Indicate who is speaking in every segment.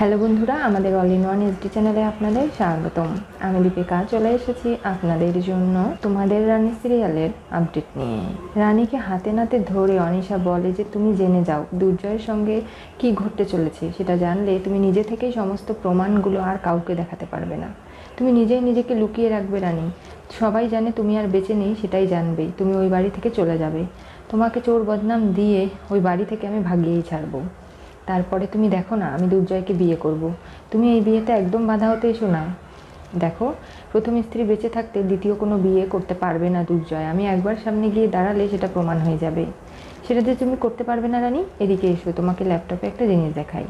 Speaker 1: Hello বন্ধুরা, আমাদের all in one SD চ্যানেলে আপনাদের স্বাগতম। আমি দীপিকা, চলে এসেছি আপনাদের জন্য তোমাদের রানী সিরিয়ালের আপডেট নিয়ে। রানীকে হাতে নাতে ধরে অনিশা বলে যে, তুমি জেনে যাও, দুর্জয়ের সঙ্গে কি ঘটতে চলেছে? সেটা জানলে তুমি নিজে থেকেই সমস্ত প্রমাণগুলো আর কাউকে দেখাতে পারবে না। তুমি নিজেই নিজেকে লুকিয়ে রাখবে রানী। সবাই জানে তুমি আর বেঁচে নেই, সেটাই জানবে। তুমি ওই বাড়ি থেকে চলে যাবে। তোমাকে চোর বদনাম দিয়ে ওই বাড়ি থেকে আমি ভাগিয়েই ছাড়বো। তারপরে তুমি দেখো না, আমি দুর্জয়কে বিয়ে করব। তুমি এই বিয়েতে একদম বাধা হতে এসো না। দেখো, প্রথম স্ত্রী বেঁচে থাকতে দ্বিতীয় কোনো বিয়ে করতে পারবে না দুর্জয়। আমি একবার সামনে গিয়ে দাঁড়ালে সেটা প্রমাণ হয়ে যাবে। সেটা যে তুমি করতে পারবে না রানী, এদিকে এসো, তোমাকে ল্যাপটপে একটা জিনিস দেখাই।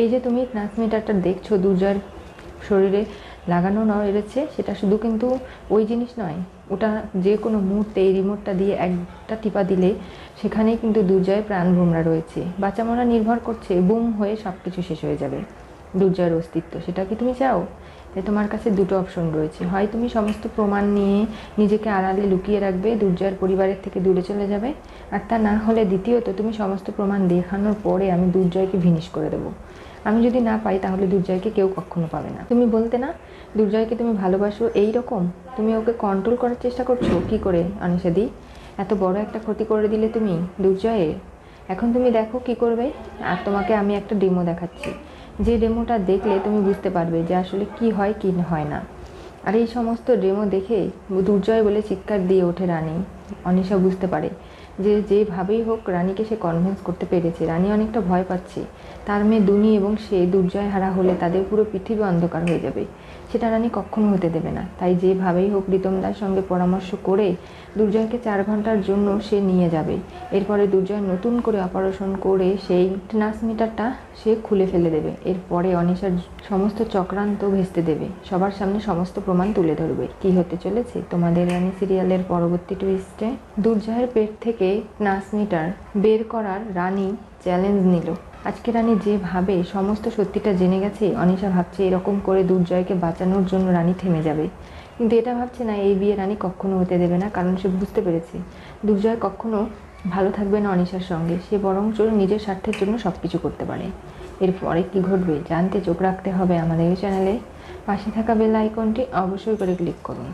Speaker 1: এই যে তুমি ট্রান্সমিটারটা দেখছ দুর্জয়ের শরীরে লাগানো নয় রয়েছে, সেটা শুধু কিন্তু ওই জিনিস নয়। ওটা যে কোনো মুহূর্তে এই রিমোটটা দিয়ে একটা টিপা দিলে সেখানেই কিন্তু দুর্জয় প্রাণ ভোমরা রয়েছে। বাঁচা মরা নির্ভর করছে, বুম হয়ে সব কিছু শেষ হয়ে যাবে। দুর্জয়ের অস্তিত্ব, সেটা কি তুমি চাও? তাই তোমার কাছে দুটো অপশন রয়েছে। হয় তুমি সমস্ত প্রমাণ নিয়ে নিজেকে আড়ালে লুকিয়ে রাখবে, দুর্জয়ের পরিবারের থেকে দূরে চলে যাবে, আর তা না হলে দ্বিতীয়ত তুমি সমস্ত প্রমাণ দেখানোর পরে আমি দুর্জয়কে ভিনিশ করে দেবো। আমি যদি না পাই তাহলে দুর্জয়কে কেউ কখনো পাবে না। তুমি বলতে না, দুর্জয়কে তুমি ভালোবাসো এই রকম? তুমি ওকে কন্ট্রোল করার চেষ্টা করছ? কি করে অনিষাদি এত বড় একটা ক্ষতি করে দিলে তুমি, দুর্জয়ের? এখন তুমি দেখো কি করবে। আর তোমাকে আমি একটা ডেমো দেখাচ্ছি। যে ডেমোটা দেখলে তুমি বুঝতে পারবে যে আসলে কি হয় কি হয় না। আর এই সমস্ত ডেমো দেখে দুর্জয় বলে চিৎকার দিয়ে ওঠে রানী। অনিশা বুঝতে পারে। যে যেভাবেই হোক রানীকে সে কনভিন্স করতে পেরেছে, রানী অনেকটা ভয় পাচ্ছে। তার মেয়ে দুনি এবং সে দুর্জয় হারা হলে তাদের পুরো পৃথিবী অন্ধকার হয়ে যাবে। সেটা রানী কখনো হতে দেবে না। তাই যেভাবেই হোক প্রীতমদার সঙ্গে পরামর্শ করে দুর্জয়কে চার ঘণ্টার জন্য সে নিয়ে যাবে। এরপরে দুর্জয় নতুন করে অপারেশন করে সেই ট্রান্সমিটারটা সে খুলে ফেলে দেবে। এরপরে অনিশার সমস্ত চক্রান্ত ভেস্তে দেবে। সবার সামনে সমস্ত প্রমাণ তুলে ধরবে। কি হতে চলেছে? তোমাদের রানী সিরিয়ালের পরবর্তী টুইস্টে দুর্জয়ের পেট থেকে ট্রান্সমিটার বের করার রানী চ্যালেঞ্জ নিল। আজকে রানী যেভাবে সমস্ত সত্যিটা জেনে গেছে, অনিশা ভাবছে এরকম করে দুর্জয়কে বাঁচানোর জন্য রানী থেমে যাবে। কিন্তু এটা ভাবছে না, এই বিয়ে রানী কখনো হতে দেবে না, কারণ সে বুঝতে পেরেছে, দুর্জয় কখনো ভালো থাকবে না অনিশার সঙ্গে। সে বরঞ্চ নিজের স্বার্থের জন্য সব কিছু করতে পারে। এরপরে কি ঘটবে জানতে চোখ রাখতে হবে আমাদের এই চ্যানেলে পাশে থাকা বেল আইকনটি অবশ্যই করে ক্লিক করুন।